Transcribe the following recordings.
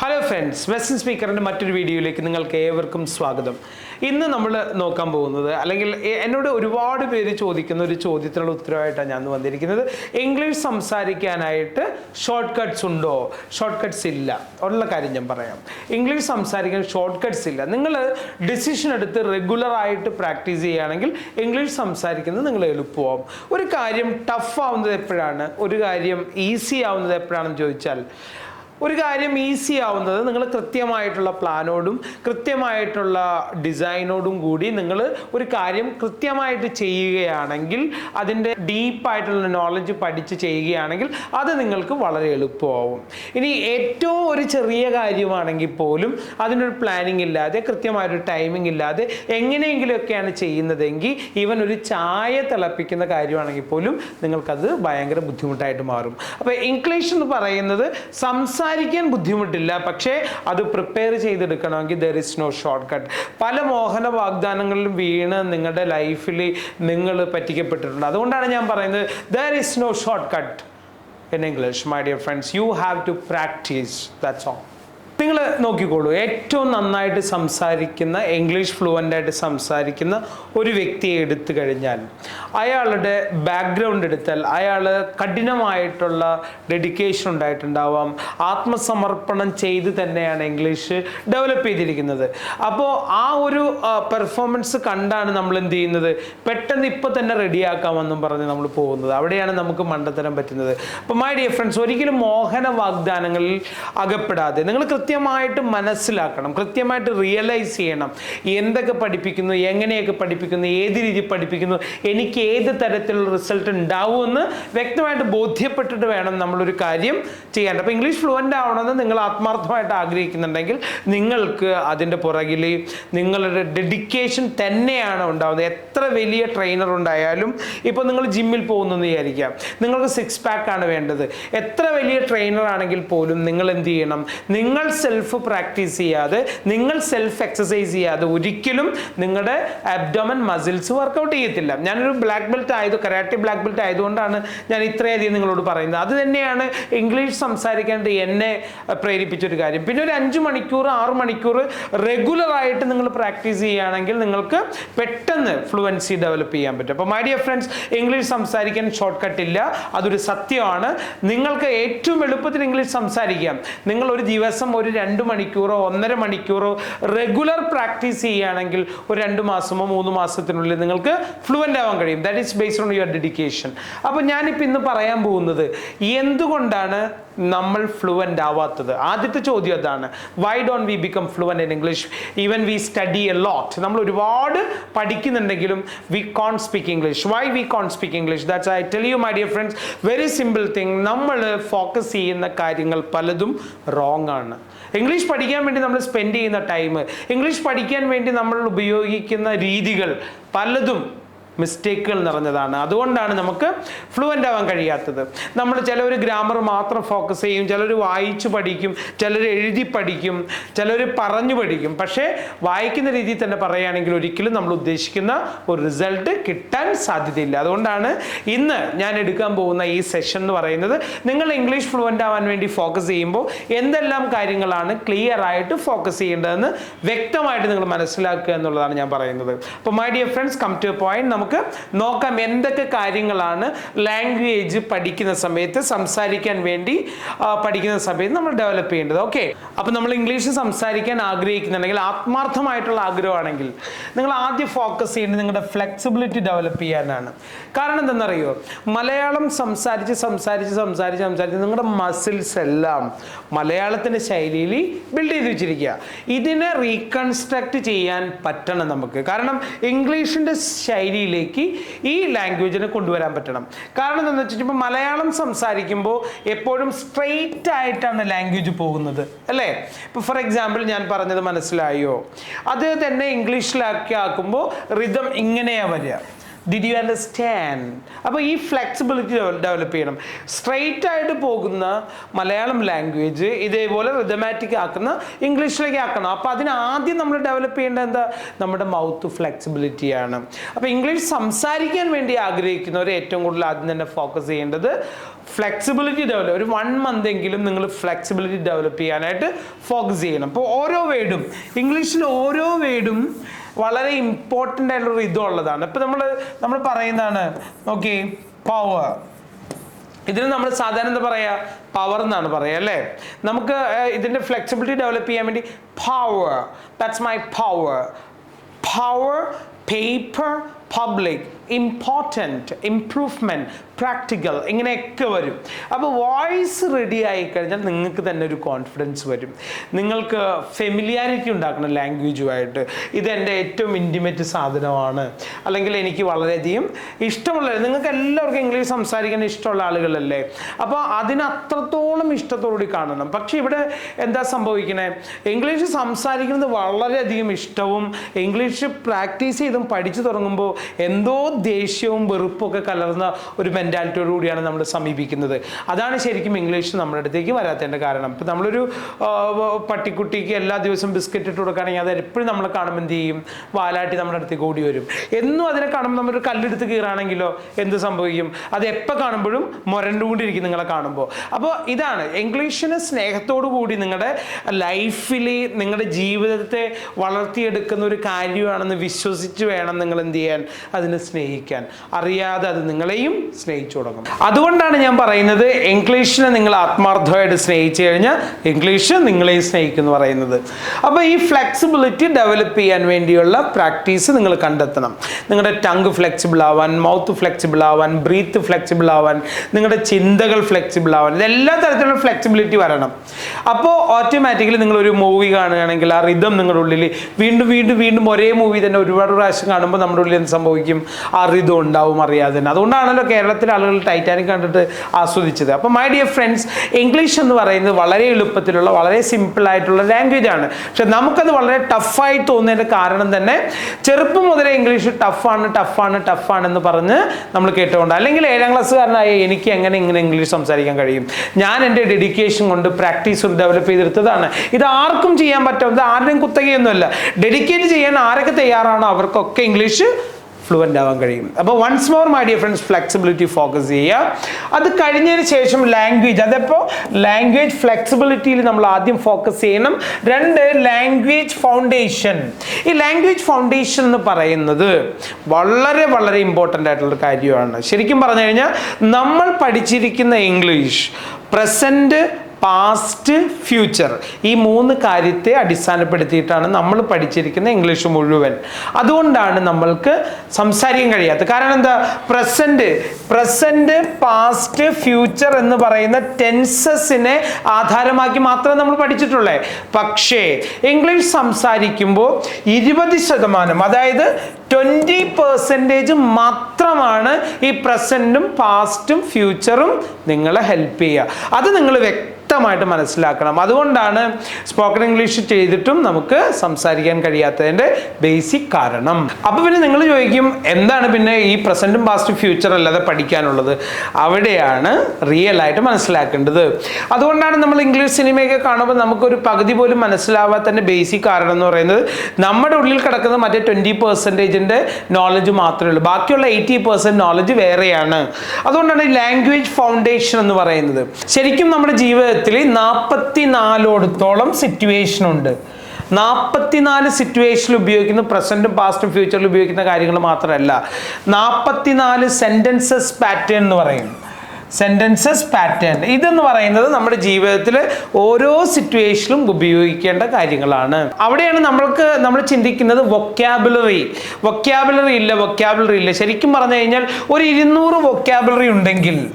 Hello friends Western സ്പീക്കറിന്റെ മറ്റൊരു വീഡിയോയിലേക്ക് നിങ്ങൾക്ക് ഏവർക്കും സ്വാഗതം. ഇന്ന് നമ്മൾ നോക്കാൻ പോകുന്നത് അല്ലെങ്കിൽ എന്നോട് ഒരുപാട് പേര് ചോദിക്കുന്ന ഒരു ചോദ്യത്തിനുള്ള ഉത്തരവായിട്ടാണ് ഞാൻ വന്നിരിക്കുന്നത്. ഇംഗ്ലീഷ് സംസാരിക്കാനായിട്ട് ഷോർട്ട് കട്ട്സ് ഉണ്ടോ? ഷോർട്ട് കട്ട്സ് ഇല്ല. ഉള്ള കാര്യം ഞാൻ പറയാം. ഇംഗ്ലീഷ് സംസാരിക്കാൻ ഷോർട്ട് കട്ട്സ് ഇല്ല. നിങ്ങൾ ഡിസിഷൻ എടുത്ത് റെഗുലറായിട്ട് പ്രാക്ടീസ് ചെയ്യുകയാണെങ്കിൽ ഇംഗ്ലീഷ് സംസാരിക്കുന്നത് നിങ്ങൾ എളുപ്പമാവും. ഒരു കാര്യം ടഫ് ആവുന്നത് എപ്പോഴാണ്? ഒരു കാര്യം ഈസി ആവുന്നത് എപ്പോഴാണെന്ന് ചോദിച്ചാൽ ഒരു കാര്യം ഈസി ആവുന്നത്. നിങ്ങൾ കൃത്യമായിട്ടുള്ള പ്ലാനോടും കൃത്യമായിട്ടുള്ള ഡിസൈനോടും കൂടി നിങ്ങൾ ഒരു കാര്യം കൃത്യമായിട്ട് ചെയ്യുകയാണെങ്കിൽ അതിന്റെ ഡീപ്പായിട്ടുള്ള നോളജ് പഠിച്ച് ചെയ്യുകയാണെങ്കിൽ അത് നിങ്ങൾക്ക് വളരെ എളുപ്പമാവും. ഇനി ഏറ്റവും ഒരു ചെറിയ കാര്യമാണെങ്കിൽ പോലും അതിനൊരു പ്ലാനിങ് ഇല്ലാതെ കൃത്യമായൊരു ടൈമിംഗ് ഇല്ലാതെ എങ്ങനെയെങ്കിലുമൊക്കെയാണ് ചെയ്യുന്നതെങ്കിൽ ഈവൻ ഒരു ചായ തിളപ്പിക്കുന്ന കാര്യമാണെങ്കിൽ പോലും നിങ്ങൾക്കത് ഭയങ്കര ബുദ്ധിമുട്ടായിട്ട് മാറും. അപ്പോൾ ഇംഗ്ലീഷ് എന്ന് പറയുന്നത് സംസാരിക്കാൻ ബുദ്ധിമുട്ടില്ല. പക്ഷേ അത് prepare ചെയ്തെടുക്കണമെങ്കിൽ there is no short cut പല മോഹന വാഗ്ദാനങ്ങളിലും വീണ് നിങ്ങളുടെ ലൈഫിൽ നിങ്ങൾ പറ്റിക്കപ്പെട്ടിട്ടുണ്ട്. അതുകൊണ്ടാണ് ഞാൻ പറയുന്നത് there is no short cut in English my dear friends you have to practise that's all നിങ്ങൾ നോക്കിക്കോളൂ. ഏറ്റവും നന്നായിട്ട് സംസാരിക്കുന്ന ഇംഗ്ലീഷ് ഫ്ലുവന്റ് ആയിട്ട് സംസാരിക്കുന്ന ഒരു വ്യക്തിയെ എടുത്തു കഴിഞ്ഞാൽ അയാളുടെ ബാക്ക്ഗ്രൗണ്ട് എടുത്താൽ അയാൾ കഠിനമായിട്ടുള്ള ഡെഡിക്കേഷൻ ഉണ്ടായിട്ടുണ്ടാവാം. ആത്മസമർപ്പണം ചെയ്ത് തന്നെയാണ് ഇംഗ്ലീഷ് ഡെവലപ്പ് ചെയ്തിരിക്കുന്നത്. അപ്പോൾ ആ ഒരു പെർഫോമൻസ് കണ്ടാണ് നമ്മൾ എന്ത് ചെയ്യുന്നത്? പെട്ടെന്ന് ഇപ്പോൾ തന്നെ റെഡിയാക്കാമെന്നും പറഞ്ഞ് നമ്മൾ പോകുന്നത്. അവിടെയാണ് നമുക്ക് മണ്ടത്തരം പറ്റുന്നത്. അപ്പോൾ മൈ ഡിയർ ഫ്രണ്ട്സ് ഒരിക്കലും മോഹന വാഗ്ദാനങ്ങളിൽ അകപ്പെടാതെ നിങ്ങൾ കൃത്യമായിട്ട് മനസ്സിലാക്കണം കൃത്യമായിട്ട് റിയലൈസ് ചെയ്യണം. എന്തൊക്കെ പഠിപ്പിക്കുന്നു എങ്ങനെയൊക്കെ പഠിപ്പിക്കുന്നു ഏത് രീതി പഠിപ്പിക്കുന്നു എനിക്ക് ഏത് തരത്തിലുള്ള റിസൾട്ട് ഉണ്ടാവുമെന്ന് വ്യക്തമായിട്ട് ബോധ്യപ്പെട്ടിട്ട് വേണം നമ്മളൊരു കാര്യം ചെയ്യാൻ അപ്പോൾ ഇംഗ്ലീഷ് ഫ്ലുവന്റ് ആവണമെന്ന് നിങ്ങൾ ആത്മാർത്ഥമായിട്ട് ആഗ്രഹിക്കുന്നുണ്ടെങ്കിൽ നിങ്ങൾക്ക് അതിന്റെ പുറകിൽ നിങ്ങളുടെ ഡെഡിക്കേഷൻ തന്നെയാണ് ഉണ്ടാവുന്നത്. എത്ര വലിയ ട്രെയിനർ ഉണ്ടായാലും ഇപ്പോൾ നിങ്ങൾ ജിമ്മിൽ പോകുന്നെന്ന് വിചാരിക്കാം നിങ്ങൾക്ക് സിക്സ് പാക്ക് ആണ് വേണ്ടത്. എത്ര വലിയ ട്രെയിനർ ആണെങ്കിൽ പോലും നിങ്ങൾ എന്ത് ചെയ്യണം? നിങ്ങൾ സെൽഫ് പ്രാക്ടീസ് ചെയ്യാതെ നിങ്ങൾ സെൽഫ് എക്സസൈസ് ചെയ്യാതെ ഒരിക്കലും നിങ്ങളുടെ അബ്ഡോമൻ മസിൽസ് വർക്കൗട്ട് ചെയ്യത്തില്ല. ഞാനൊരു ബ്ലാക്ക് ബെൽറ്റ് ആയത് കരാട്ടി ബ്ലാക്ക് ബെൽറ്റ് ആയതുകൊണ്ടാണ് ഞാൻ ഇത്രയധികം നിങ്ങളോട് പറയുന്നത്. അത് തന്നെയാണ് ഇംഗ്ലീഷ് സംസാരിക്കേണ്ടത് എന്നെ പ്രേരിപ്പിച്ചൊരു കാര്യം. പിന്നെ ഒരു അഞ്ച് മണിക്കൂർ ആറ് മണിക്കൂർ റെഗുലർ ആയിട്ട് നിങ്ങൾ പ്രാക്ടീസ് ചെയ്യുകയാണെങ്കിൽ നിങ്ങൾക്ക് പെട്ടെന്ന് ഫ്ലുവൻസി ഡെവലപ്പ് ചെയ്യാൻ പറ്റും. അപ്പോൾ മൈ ഡിയർ ഫ്രണ്ട്സ് ഇംഗ്ലീഷ് സംസാരിക്കാൻ ഷോർട്ട് കട്ട് ഇല്ല. അതൊരു സത്യമാണ്. നിങ്ങൾക്ക് ഏറ്റവും എളുപ്പത്തിൽ ഇംഗ്ലീഷ് സംസാരിക്കാം. നിങ്ങൾ ഒരു ദിവസം ഒരു രണ്ട് മണിക്കൂറോ ഒന്നര മണിക്കൂറോ റെഗുലർ പ്രാക്ടീസ് ചെയ്യുകയാണെങ്കിൽ ഒരു രണ്ട് മാസമോ മൂന്ന് മാസത്തിനുള്ളിൽ നിങ്ങൾക്ക് ഫ്ലുവന്റ് ആവാൻ കഴിയും. That is based on your dedication അപ്പോൾ ഞാനിപ്പോൾ ഇന്ന് പറയാൻ പോകുന്നത് എന്തുകൊണ്ടാണ് നമ്മൾ ഫ്ലുവന്റ് ആവാത്തത്. ആദ്യത്തെ ചോദ്യം അതാണ്. Why don't we become fluent in English even we study a lot നമ്മൾ ഒരുപാട് പഠിക്കുന്നുണ്ടെങ്കിലും we can't speak English why we can't speak English that's I tell you my dear friends very simple thing നമ്മൾ focus ചെയ്യുന്ന കാര്യങ്ങൾ പലതും wrong ആണ്. English പഠിക്കാൻ വേണ്ടി നമ്മൾ സ്പെൻഡ് ചെയ്യുന്ന ടൈം ഇംഗ്ലീഷ് പഠിക്കാൻ വേണ്ടി നമ്മൾ ഉപയോഗിക്കുന്ന രീതികൾ പലതും മിസ്റ്റേക്കുകൾ നിറഞ്ഞതാണ്. അതുകൊണ്ടാണ് നമുക്ക് ഫ്ലുവന്റ് ആവാൻ കഴിയാത്തത്. നമ്മൾ ചിലർ ഗ്രാമർ മാത്രം ഫോക്കസ് ചെയ്യും ചിലർ വായിച്ചു പഠിക്കും ചിലർ എഴുതി പഠിക്കും ചിലർ പറഞ്ഞു പഠിക്കും. പക്ഷേ വായിക്കുന്ന രീതിയിൽ തന്നെ പറയുകയാണെങ്കിൽ ഒരിക്കലും നമ്മൾ ഉദ്ദേശിക്കുന്ന ഒരു റിസൾട്ട് കിട്ടാൻ സാധ്യതയില്ല. അതുകൊണ്ടാണ് ഇന്ന് ഞാൻ എടുക്കാൻ പോകുന്ന ഈ സെഷൻ എന്ന് പറയുന്നത് നിങ്ങൾ ഇംഗ്ലീഷ് ഫ്ലുവന്റ് ആവാൻ വേണ്ടി ഫോക്കസ് ചെയ്യുമ്പോൾ എന്തെല്ലാം കാര്യങ്ങളാണ് ക്ലിയർ ആയിട്ട് ഫോക്കസ് ചെയ്യേണ്ടതെന്ന് വ്യക്തമായിട്ട് നിങ്ങൾ മനസ്സിലാക്കുക എന്നുള്ളതാണ് ഞാൻ പറയുന്നത്. അപ്പോൾ my dear friends come to a point നമുക്ക് നോക്കാം എന്തൊക്കെ കാര്യങ്ങളാണ് ലാംഗ്വേജ് പഠിക്കുന്ന സമയത്ത് സംസാരിക്കാൻ വേണ്ടി പഠിക്കുന്ന സമയത്ത് നമ്മൾ ഡെവലപ്പ് ചെയ്യേണ്ടത്. ഓക്കെ അപ്പം നമ്മൾ ഇംഗ്ലീഷ് സംസാരിക്കാൻ ആഗ്രഹിക്കുന്നുണ്ടെങ്കിൽ ആത്മാർത്ഥമായിട്ടുള്ള ആഗ്രഹമാണെങ്കിൽ നിങ്ങൾ ആദ്യം ഫോക്കസ് ചെയ്യേണ്ടത് നിങ്ങളുടെ ഫ്ലെക്സിബിലിറ്റി ഡെവലപ്പ് ചെയ്യാനാണ്. കാരണം എന്തെന്നറിയോ മലയാളം സംസാരിച്ച് സംസാരിച്ച് സംസാരിച്ച് സംസാരിച്ച് നിങ്ങളുടെ മസിൽസ് എല്ലാം മലയാളത്തിന്റെ ശൈലിയിൽ ബിൽഡ് ചെയ്ത് വെച്ചിരിക്കുക. ഇതിനെ റീകൺസ്ട്രക്ട് ചെയ്യാൻ പറ്റണം നമുക്ക്. കാരണം ഇംഗ്ലീഷിന്റെ ശൈലിയിലേക്ക് ഈ ലാംഗ്വേജിനെ കൊണ്ടുവരാൻ പറ്റണം. കാരണം എന്താണെന്ന് വെച്ചിട്ടിപ്പോൾ മലയാളം സംസാരിക്കുമ്പോൾ എപ്പോഴും സ്ട്രെയിറ്റ് ആയിട്ടാണ് ലാംഗ്വേജ് പോകുന്നത് അല്ലേ? ഇപ്പോൾ ഫോർ എക്സാമ്പിൾ ഞാൻ പറഞ്ഞത് മനസ്സിലായോ? അത് തന്നെ ഇംഗ്ലീഷിലാക്കി ആക്കുമ്പോൾ റിതം ഇങ്ങനെയാണ് വരിക. ഡിഡ് യു അണ്ടർസ്റ്റാൻഡ് അപ്പോൾ ഈ ഫ്ലെക്സിബിലിറ്റി ഡെവലപ്പ് ചെയ്യണം. സ്ട്രെയിറ്റ് ആയിട്ട് പോകുന്ന മലയാളം ലാംഗ്വേജ് ഇതേപോലെ റിതമാറ്റിക് ആക്കുന്ന ഇംഗ്ലീഷിലേക്ക് ആക്കണം. അപ്പോൾ അതിന് ആദ്യം നമ്മൾ ഡെവലപ്പ് ചെയ്യേണ്ടത് എന്താ? നമ്മുടെ മൗത്ത് ഫ്ലെക്സിബിലിറ്റിയാണ് അപ്പോൾ ഇംഗ്ലീഷ് സംസാരിക്കാൻ വേണ്ടി ആഗ്രഹിക്കുന്നവർ ഏറ്റവും കൂടുതൽ ആദ്യം തന്നെ ഫോക്കസ് ചെയ്യേണ്ടത് ഫ്ലെക്സിബിലിറ്റി ഡെവലപ്പ് ഒരു വൺ മന്ത് എങ്കിലും നിങ്ങൾ ഫ്ലെക്സിബിലിറ്റി ഡെവലപ്പ് ചെയ്യാനായിട്ട് ഫോക്കസ് ചെയ്യണം. അപ്പോൾ ഓരോ വേർഡും ഇംഗ്ലീഷിൽ ഓരോ വേർഡും വളരെ ഇമ്പോർട്ടന്റ് ആയിട്ടുള്ള ഇതും ഉള്ളതാണ് ഇപ്പം നമ്മൾ നമ്മൾ പറയുന്നതാണ് ഓക്കെ പവർ ഇതിന് നമ്മൾ സാധാരണ എന്താ പറയുക പവർ എന്നാണ് പറയുക അല്ലേ? നമുക്ക് ഇതിന്റെ ഫ്ലെക്സിബിലിറ്റി ഡെവലപ്പ് ചെയ്യാൻ വേണ്ടി power that's my power power paper public important improvement practical ഇങ്ങനെയൊക്കെ വരും. അപ്പോൾ വോയിസ് റെഡി ആയി കഴിഞ്ഞാൽ നിങ്ങൾക്ക് തന്നെ ഒരു കോൺഫിഡൻസ് വരും. നിങ്ങൾക്ക് ഫെമിലിയാരിറ്റി ഉണ്ടാക്കണം ലാംഗ്വേജുമായിട്ട് ഇതെന്റെ ഏറ്റവും ഇന്റിമേറ്റ് സാധനമാണ്. അല്ലെങ്കിൽ എനിക്ക് വളരെയധികം ഇഷ്ടമുള്ള നിങ്ങൾക്ക് എല്ലാവർക്കും ഇംഗ്ലീഷ് സംസാരിക്കാൻ ഇഷ്ടമുള്ള ആളുകളല്ലേ? അപ്പോൾ അതിനത്രത്തോളം ഇഷ്ടത്തോടുകൂടി കാണണം. പക്ഷേ ഇവിടെ എന്താ സംഭവിക്കണേ? ഇംഗ്ലീഷ് സംസാരിക്കുന്നത് വളരെയധികം ഇഷ്ടവും ഇംഗ്ലീഷ് പ്രാക്ടീസ് ചെയ്തും പഠിച്ചു തുടങ്ങുമ്പോൾ എന്തോ ദേഷ്യവും വെറുപ്പും ഒക്കെ കലർന്ന ഒരു മെന്റാലിറ്റിയോട് കൂടിയാണ് നമ്മൾ സമീപിക്കുന്നത്. അതാണ് ശരിക്കും ഇംഗ്ലീഷ് നമ്മുടെ അടുത്തേക്ക് വരാത്തതിന്റെ കാരണം. ഇപ്പം നമ്മളൊരു പട്ടിക്കുട്ടിക്ക് എല്ലാ ദിവസവും ബിസ്ക്കറ്റ് ഇട്ട് കൊടുക്കുകയാണെങ്കിൽ അത് എപ്പോഴും നമ്മളെ കാണുമ്പോൾ എന്ത് ചെയ്യും? വാലാട്ടി നമ്മുടെ അടുത്തേക്ക് ഓടി വരും. എന്നും അതിനെ കാണുമ്പോൾ നമ്മളൊരു കല്ലെടുത്ത് കീറാണെങ്കിലോ എന്ത് സംഭവിക്കും? അത് എപ്പോൾ കാണുമ്പോഴും മുരണ്ടുകൊണ്ടിരിക്കും നിങ്ങളെ കാണുമ്പോൾ അപ്പോൾ ഇതാണ് ഇംഗ്ലീഷിന് സ്നേഹത്തോടു കൂടി നിങ്ങളുടെ ലൈഫിൽ നിങ്ങളുടെ ജീവിതത്തെ വളർത്തിയെടുക്കുന്ന ഒരു കാര്യമാണെന്ന് വിശ്വസിച്ച് വേണം നിങ്ങൾ എന്ത് ചെയ്യാൻ? അതിനെ സ്നേഹിക്കാൻ. അറിയാതെ അത് നിങ്ങളെയും സ്നേഹിച്ചു തുടങ്ങും. അതുകൊണ്ടാണ് ഞാൻ പറയുന്നത് ഇംഗ്ലീഷിനെ നിങ്ങൾ ആത്മാർത്ഥമായിട്ട് സ്നേഹിച്ചു കഴിഞ്ഞാൽ ഇംഗ്ലീഷ് നിങ്ങളെയും സ്നേഹിക്കും എന്ന് പറയുന്നത്. അപ്പോൾ ഈ ഫ്ലെക്സിബിലിറ്റി ഡെവലപ്പ് ചെയ്യാൻ വേണ്ടിയുള്ള പ്രാക്ടീസ് നിങ്ങൾ കണ്ടെത്തണം. നിങ്ങളുടെ ടങ് ഫ്ലെക്സിബിൾ ആവാൻ മൗത്ത് ഫ്ലെക്സിബിൾ ആവാൻ ബ്രീത്ത് ഫ്ലെക്സിബിൾ ആവാൻ നിങ്ങളുടെ ചിന്തകൾ ഫ്ലെക്സിബിൾ ആവാൻ ഇതെല്ലാ തരത്തിലുള്ള ഫ്ലെക്സിബിലിറ്റി വരണം. അപ്പോൾ ഓട്ടോമാറ്റിക്കലി നിങ്ങൾ ഒരു മൂവി കാണുകയാണെങ്കിൽ ആ റിതം നിങ്ങളുടെ ഉള്ളിൽ വീണ്ടും വീണ്ടും വീണ്ടും ഒരേ മൂവി തന്നെ ഒരുപാട് പ്രാവശ്യം കാണുമ്പോൾ നമ്മുടെ ഉള്ളിൽ എന്ത് സംഭവിക്കും? ആ റിതം ഉണ്ടാവും അറിയാതെ തന്നെ. അതുകൊണ്ടാണല്ലോ കേരളത്തിലെ ആളുകൾ ടൈറ്റാനിക് കണ്ടിട്ട് ആസ്വദിച്ചത്. അപ്പോൾ മൈ ഡിയർ ഫ്രണ്ട്സ് ഇംഗ്ലീഷ് എന്ന് പറയുന്നത് വളരെ എളുപ്പത്തിലുള്ള വളരെ ലാംഗ്വേജ് ആണ്. പക്ഷെ നമുക്കത് വളരെ ടഫായി തോന്നുന്നതിന്റെ കാരണം തന്നെ ചെറുപ്പം മുതലേ ഇംഗ്ലീഷ് ടഫാണ് ടഫാണ് ടഫാണ് എന്ന് പറഞ്ഞ് നമ്മൾ കേട്ടുകൊണ്ട് അല്ലെങ്കിൽ ഏഴാം ക്ലാസ്സുകാരനായ എനിക്ക് എങ്ങനെ ഇങ്ങനെ ഇംഗ്ലീഷ് സംസാരിക്കാൻ കഴിയും? ഞാൻ എന്റെ ഡെഡിക്കേഷൻ കൊണ്ട് പ്രാക്ടീസ് ഡെവലപ്പ് ചെയ്തെടുത്തതാണ്. ഇത് ആർക്കും ചെയ്യാൻ പറ്റും ഇത് ആരുടെയും കുത്തകയൊന്നുമല്ല. ഡെഡിക്കേറ്റ് ചെയ്യാൻ ആരൊക്കെ തയ്യാറാണോ അവർക്കൊക്കെ ഇംഗ്ലീഷ് ഫ്ലുവന്റ് ആവാൻ കഴിയും. അപ്പോൾ once more my dear friends flexibility focus ചെയ്യുക. അത് കഴിഞ്ഞതിന് ശേഷം ലാംഗ്വേജ് അതപ്പോൾ ലാംഗ്വേജ് ഫ്ലെക്സിബിലിറ്റിയിൽ നമ്മൾ ആദ്യം ഫോക്കസ് ചെയ്യണം. രണ്ട് ലാംഗ്വേജ് ഫൗണ്ടേഷൻ ഈ ലാംഗ്വേജ് ഫൗണ്ടേഷൻ എന്ന് പറയുന്നത് വളരെ വളരെ ഇമ്പോർട്ടന്റ് ആയിട്ടുള്ള കാര്യമാണ്. ശരിക്കും പറഞ്ഞു കഴിഞ്ഞാൽ നമ്മൾ പഠിച്ചിരിക്കുന്ന ഇംഗ്ലീഷ് പ്രസന്റ് പാസ്റ്റ് ഫ്യൂച്ചർ ഈ മൂന്ന് കാര്യത്തെ അടിസ്ഥാനപ്പെടുത്തിയിട്ടാണ് നമ്മൾ പഠിച്ചിരിക്കുന്ന ഇംഗ്ലീഷ് മുഴുവൻ. അതുകൊണ്ടാണ് നമ്മൾക്ക് സംസാരിക്കാൻ കഴിയാത്തത്. കാരണം എന്താ? പ്രസന്റ് പ്രസന്റ് പാസ്റ്റ് ഫ്യൂച്ചർ എന്ന് പറയുന്ന ടെൻസസിനെ ആധാരമാക്കി മാത്രമേ നമ്മൾ പഠിച്ചിട്ടുള്ളേ. പക്ഷേ ഇംഗ്ലീഷ് സംസാരിക്കുമ്പോൾ ഇരുപത് ശതമാനം അതായത് ട്വന്റി പെർസെന്റേജ് മാത്രമാണ് ഈ പ്രസന്റും പാസ്റ്റും ഫ്യൂച്ചറും നിങ്ങളെ ഹെൽപ്പ് ചെയ്യുക. അത് നിങ്ങൾ വ്യക്തമായിട്ട് മനസ്സിലാക്കണം. അതുകൊണ്ടാണ് സ്പോക്കൺ ഇംഗ്ലീഷ് ചെയ്തിട്ടും നമുക്ക് സംസാരിക്കാൻ കഴിയാത്തതിന്റെ ബേസിക് കാരണം. അപ്പോൾ പിന്നെ നിങ്ങൾ ചോദിക്കും എന്താണ് പിന്നെ ഈ പ്രസന്റും പാസ്റ്റും ഫ്യൂച്ചർ അല്ലാതെ പഠിക്കാനുള്ളത്? അവിടെയാണ് റിയൽ ആയിട്ട് മനസ്സിലാക്കേണ്ടത്. അതുകൊണ്ടാണ് നമ്മൾ ഇംഗ്ലീഷ് സിനിമയൊക്കെ കാണുമ്പോൾ നമുക്കൊരു പകുതി പോലും മനസ്സിലാവാത്തതിന്റെ ബേസിക് കാരണം എന്ന് പറയുന്നത് നമ്മുടെ ഉള്ളിൽ കിടക്കുന്ന മറ്റേ ട്വന്റി പെർസെന്റേജിന്റെ നോളജ് മാത്രമേ ഉള്ളൂ. ബാക്കിയുള്ള എയ്റ്റി പെർസെന്റ് നോളജ് വേറെയാണ്. അതുകൊണ്ടാണ് ലാംഗ്വേജ് ഫൗണ്ടേഷൻ എന്ന് പറയുന്നത്. ശരിക്കും നമ്മുടെ ജീവിതത്തിൽ നാൽപ്പത്തി നാലോടത്തോളം സിറ്റുവേഷൻ ഉണ്ട്. നാൽപ്പത്തിനാല് സിറ്റുവേഷനിൽ ഉപയോഗിക്കുന്ന പ്രസന്റും പാസ്റ്റും ഫ്യൂച്ചറിൽ ഉപയോഗിക്കുന്ന കാര്യങ്ങൾ മാത്രമല്ല. നാൽപ്പത്തിനാല് സെന്റൻസസ് പാറ്റേൺ എന്ന് പറയും. സെന്റൻസസ് പാറ്റേൺ ഇതെന്ന് പറയുന്നത് നമ്മുടെ ജീവിതത്തിൽ ഓരോ സിറ്റുവേഷനിലും ഉപയോഗിക്കേണ്ട കാര്യങ്ങളാണ്. അവിടെയാണ് നമ്മൾക്ക് നമ്മൾ ചിന്തിക്കുന്നത് വൊക്കാബുലറി വൊക്കാബുലറി ഇല്ല വൊക്കാബുലറി ഇല്ല. ശരിക്കും പറഞ്ഞു കഴിഞ്ഞാൽ ഒരു ഇരുന്നൂറ് വൊക്കാബുലറി ഉണ്ടെങ്കിൽ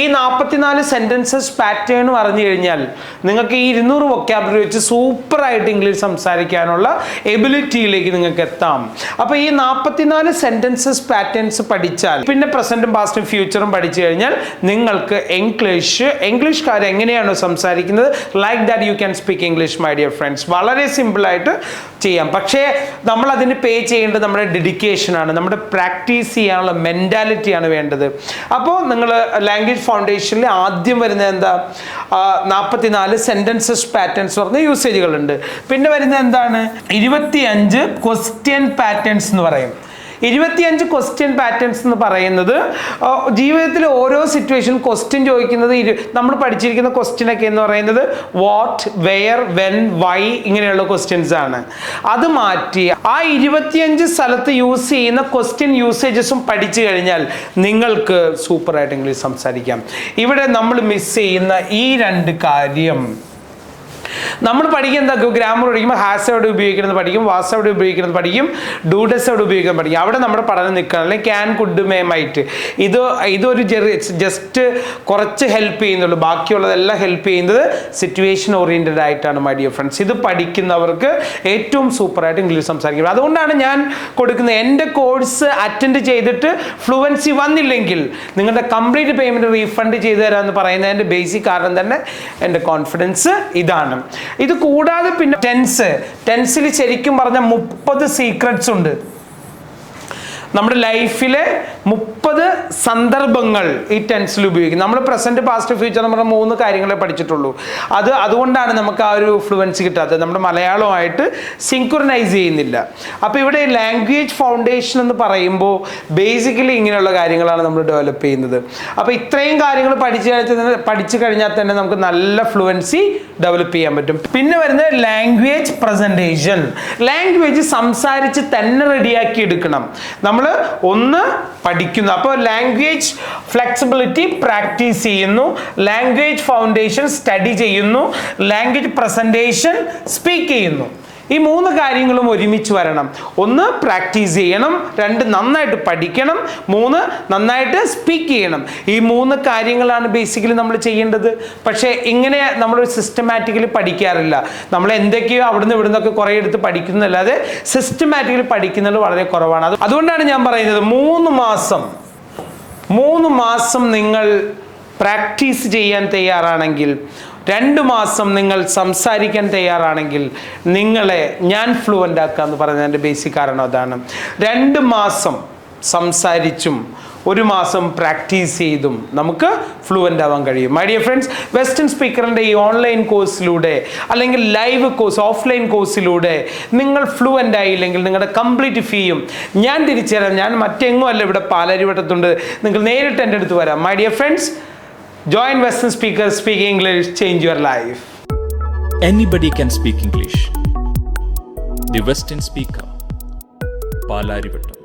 ഈ നാൽപ്പത്തിനാല് സെന്റൻസസ് പാറ്റേൺ പറഞ്ഞു കഴിഞ്ഞാൽ നിങ്ങൾക്ക് ഈ ഇരുന്നൂറ് വൊക്കാബുലറി വെച്ച് സൂപ്പറായിട്ട് ഇംഗ്ലീഷ് സംസാരിക്കാനുള്ള എബിലിറ്റിയിലേക്ക് നിങ്ങൾക്ക് എത്താം. അപ്പോൾ ഈ നാൽപ്പത്തിനാല് സെന്റൻസസ് പാറ്റേൺസ് പഠിച്ചാൽ പിന്നെ പ്രസന്റും പാസ്റ്റും ഫ്യൂച്ചറും പഠിച്ചു കഴിഞ്ഞാൽ നിങ്ങൾക്ക് ഇംഗ്ലീഷ് ഇംഗ്ലീഷ്കാർ എങ്ങനെയാണോ സംസാരിക്കുന്നത് like that you can speak English my dear friends വളരെ സിമ്പിളായിട്ട് ചെയ്യാം. പക്ഷേ നമ്മൾ അതിന് പേ ചെയ്യേണ്ടത് നമ്മുടെ ഡെഡിക്കേഷനാണ് നമ്മുടെ പ്രാക്ടീസ് ചെയ്യാനുള്ള മെന്റാലിറ്റിയാണ് വേണ്ടത്. അപ്പോൾ നിങ്ങൾ ലാംഗ്വേജ് ഫൗണ്ടേഷനിൽ ആദ്യം വരുന്നത് എന്താ? നാൽപ്പത്തിനാല് സെന്റൻസസ് പാറ്റേൺസ് പറഞ്ഞ യൂസേജുകളുണ്ട് പിന്നെ വരുന്നത് എന്താണ്? ഇരുപത്തിയഞ്ച് ക്വസ്റ്റ്യൻ പാറ്റേൺസ് എന്ന് പറയും. ഇരുപത്തിയഞ്ച് ക്വസ്റ്റ്യൻ പാറ്റേൺസ് എന്ന് പറയുന്നത് ജീവിതത്തിലെ ഓരോ സിറ്റുവേഷൻ ക്വസ്റ്റ്യൻ ചോദിക്കുന്നത് നമ്മൾ പഠിച്ചിരിക്കുന്ന ക്വസ്റ്റ്യൻ ഒക്കെ എന്ന് പറയുന്നത് വാട്ട് വെയർ വെൻ വൈ ഇങ്ങനെയുള്ള ക്വസ്റ്റ്യൻസ് ആണ്. അത് മാറ്റി ആ ഇരുപത്തിയഞ്ച് സ്ഥലത്ത് യൂസ് ചെയ്യുന്ന ക്വസ്റ്റ്യൻ യൂസേജസും പഠിച്ചു കഴിഞ്ഞാൽ നിങ്ങൾക്ക് സൂപ്പറായിട്ട് ഇംഗ്ലീഷ് സംസാരിക്കാം. ഇവിടെ നമ്മൾ മിസ് ചെയ്യുന്ന ഈ രണ്ട് കാര്യം നമ്മൾ പഠിക്കുന്ന എന്താ? ഗ്രാമർ പഠിക്കുമ്പോൾ ഹാസ് എവിടെ ഉപയോഗിക്കുന്നത് പഠിക്കും വാസ് എവിടെ ഉപയോഗിക്കുന്നത് പഠിക്കും ഡൂഡസ് എവിടെ ഉപയോഗിക്കുന്നത് പഠിക്കും. അവിടെ നമ്മുടെ പഠനം നിൽക്കണം. അല്ലെങ്കിൽ ക്യാൻ കുഡ് മൈറ്റ്. ഇത് ഇതൊരു ജസ്റ്റ് കുറച്ച് ഹെൽപ്പ് ചെയ്യുന്നുള്ളൂ. ബാക്കിയുള്ളതെല്ലാം ഹെൽപ്പ് ചെയ്യുന്നത് സിറ്റുവേഷൻ ഓറിയന്റഡ് ആയിട്ടാണ് മൈ ഡിയർ ഫ്രണ്ട്സ് ഇത് പഠിക്കുന്നവർക്ക് ഏറ്റവും സൂപ്പറായിട്ട് ഇംഗ്ലീഷ് സംസാരിക്കും. അതുകൊണ്ടാണ് ഞാൻ കൊടുക്കുന്നത്. എന്റെ കോഴ്സ് അറ്റൻഡ് ചെയ്തിട്ട് ഫ്ലുവൻസി വന്നില്ലെങ്കിൽ നിങ്ങളുടെ കംപ്ലീറ്റ് പേയ്മെന്റ് റീഫണ്ട് ചെയ്തു തരാമെന്ന് പറയുന്നതിന്റെ ബേസിക് കാരണം തന്നെ എന്റെ കോൺഫിഡൻസ് ഇതാണ്. ഇത് കൂടാതെ പിന്നെ ടെൻസ് ടെൻസിൽ ശരിക്കും പറഞ്ഞ മുപ്പത് സീക്രട്സ് ഉണ്ട്. നമ്മുടെ ലൈഫിലെ മുപ്പത് സന്ദർഭങ്ങൾ ഈ ടെൻസിൽ ഉപയോഗിക്കും. നമ്മൾ പ്രസന്റ് പാസ്റ്റ് ഫ്യൂച്ചർ നമ്മുടെ മൂന്ന് കാര്യങ്ങളെ പഠിച്ചിട്ടുള്ളൂ. അത് അതുകൊണ്ടാണ് നമുക്ക് ആ ഒരു ഫ്ലുവൻസി കിട്ടാത്തത്. നമ്മുടെ മലയാളമായിട്ട് സിങ്ക്രണൈസ് ചെയ്യുന്നില്ല. അപ്പോൾ ഇവിടെ ലാംഗ്വേജ് ഫൗണ്ടേഷൻ എന്ന് പറയുമ്പോൾ ബേസിക്കലി ഇങ്ങനെയുള്ള കാര്യങ്ങളാണ് നമ്മൾ ഡെവലപ്പ് ചെയ്യുന്നത്. അപ്പോൾ ഇത്രയും കാര്യങ്ങൾ പഠിച്ചു കഴിഞ്ഞാൽ പഠിച്ചു കഴിഞ്ഞാൽ തന്നെ നമുക്ക് നല്ല ഫ്ലുവൻസി ഡെവലപ്പ് ചെയ്യാൻ പറ്റും. പിന്നെ വരുന്നത് ലാംഗ്വേജ് പ്രസന്റേഷൻ ലാംഗ്വേജ് സംസാരിച്ച് തന്നെ റെഡിയാക്കി എടുക്കണം. നമ്മൾ ഒന്ന് പഠിക്കുന്നു. അപ്പോൾ ലാംഗ്വേജ് ഫ്ലെക്സിബിലിറ്റി പ്രാക്ടീസ് ചെയ്യുന്നു. ലാംഗ്വേജ് ഫൗണ്ടേഷൻ സ്റ്റഡി ചെയ്യുന്നു. ലാംഗ്വേജ് പ്രസന്റേഷൻ സ്പീക്ക് ചെയ്യുന്നു. ഈ മൂന്ന് കാര്യങ്ങളും ഒരുമിച്ച് വരണം. ഒന്ന് പ്രാക്ടീസ് ചെയ്യണം. രണ്ട് നന്നായിട്ട് പഠിക്കണം. മൂന്ന് നന്നായിട്ട് സ്പീക്ക് ചെയ്യണം. ഈ മൂന്ന് കാര്യങ്ങളാണ് ബേസിക്കലി നമ്മൾ ചെയ്യേണ്ടത്. പക്ഷേ ഇങ്ങനെ നമ്മൾ സിസ്റ്റമാറ്റിക്കലി പഠിക്കാറില്ല. നമ്മൾ എന്തൊക്കെയോ അവിടുന്ന് ഇവിടുന്നൊക്കെ കുറേ എടുത്ത് പഠിക്കുന്നതല്ലാതെ സിസ്റ്റമാറ്റിക്കലി പഠിക്കുന്നത് വളരെ കുറവാണ്. അത് അതുകൊണ്ടാണ് ഞാൻ പറയുന്നത് മൂന്ന് മാസം മൂന്ന് മാസം നിങ്ങൾ പ്രാക്ടീസ് ചെയ്യാൻ തയ്യാറാണെങ്കിൽ രണ്ട് മാസം നിങ്ങൾ സംസാരിക്കാൻ തയ്യാറാണെങ്കിൽ നിങ്ങളെ ഞാൻ ഫ്ലുവന്റ് ആക്കുക എന്ന് പറയുന്നതിന്റെ ബേസിക് കാരണം അതാണ്. രണ്ട് മാസം സംസാരിച്ചും ഒരു മാസം പ്രാക്ടീസ് ചെയ്തും നമുക്ക് ഫ്ലുവന്റ് ആവാൻ കഴിയും. മൈ ഡിയർ ഫ്രണ്ട്സ് വെസ്റ്റേൺ സ്പീക്കറിന്റെ ഈ ഓൺലൈൻ കോഴ്സിലൂടെ അല്ലെങ്കിൽ ലൈവ് കോഴ്സ് ഓഫ്ലൈൻ കോഴ്സിലൂടെ നിങ്ങൾ ഫ്ലുവന്റ് ആയില്ലെങ്കിൽ നിങ്ങളുടെ കംപ്ലീറ്റ് ഫീയും ഞാൻ തിരിച്ചു തരാം ഞാൻ മറ്റെങ്ങും അല്ല ഇവിടെ പാലരിവട്ടത്തുണ്ട്. നിങ്ങൾ നേരിട്ട് എന്റെ അടുത്ത് വരാം. My dear friends Join Western speakers, speak English, change your life. Anybody can speak English. The Western Speaker, Palarivata.